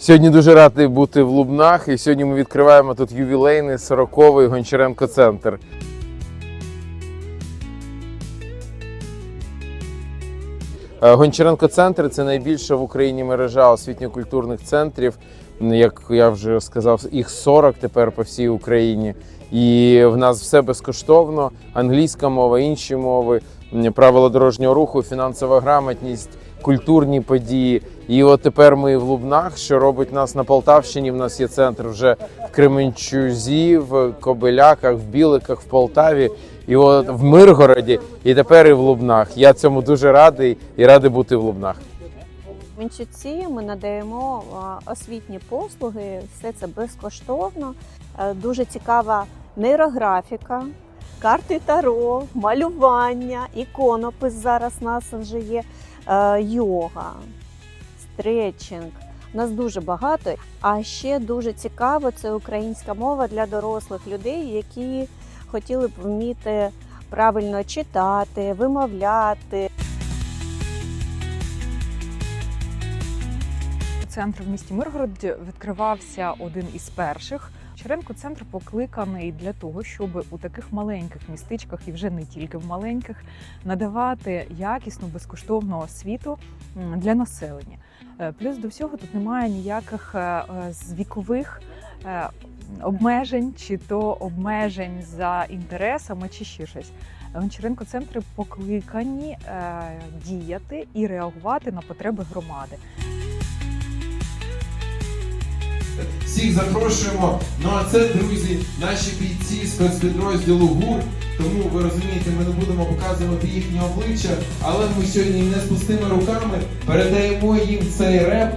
Сьогодні дуже радий бути в Лубнах, і сьогодні ми відкриваємо тут ювілейний 40-й Гончаренко центр. Е, Гончаренко центр це найбільша в Україні мережа освітньо-культурних центрів. Як я вже сказав, їх 40 тепер по всій Україні. І в нас все безкоштовно: англійська мова, інші мови, правила дорожнього руху, фінансова грамотність, культурні події. І от тепер ми в Лубнах, що робить нас на Полтавщині. В нас є центр вже в Кременчузі, в Кобиляках, в Біликах, в Полтаві. І от в Миргороді, і тепер і в Лубнах. Я цьому дуже радий і радий бути в Лубнах. Мінчуці ми надаємо освітні послуги, все це безкоштовно. Е, Дуже цікава нейрографіка, карти таро, малювання, іконопис зараз у нас вже є, е, йога, стретчинг. У нас дуже багато. А ще дуже цікаво це українська мова для дорослих людей, які хотіли б вміти правильно читати, вимовляти, Центр в місті Миргород відкривався один із перших. Черенко центр покликаний для того, щоб у таких маленьких містечках, і вже не тільки в маленьких, надавати якісну безкоштовну освіту для населення. Е, Плюс до всього тут немає ніяких е, е, вікових е, обмежень, чи то обмежень за інтересами, чи ще щось. Гончаренко центри покликані діяти і реагувати на потреби громади. Всіх запрошуємо. Ну а це, друзі, наші бійці з спецпідрозділу ГУР. Тому ви розумієте, ми не будемо показувати їхні обличчя, але ми сьогодні не з пустими руками передаємо їм цей реп.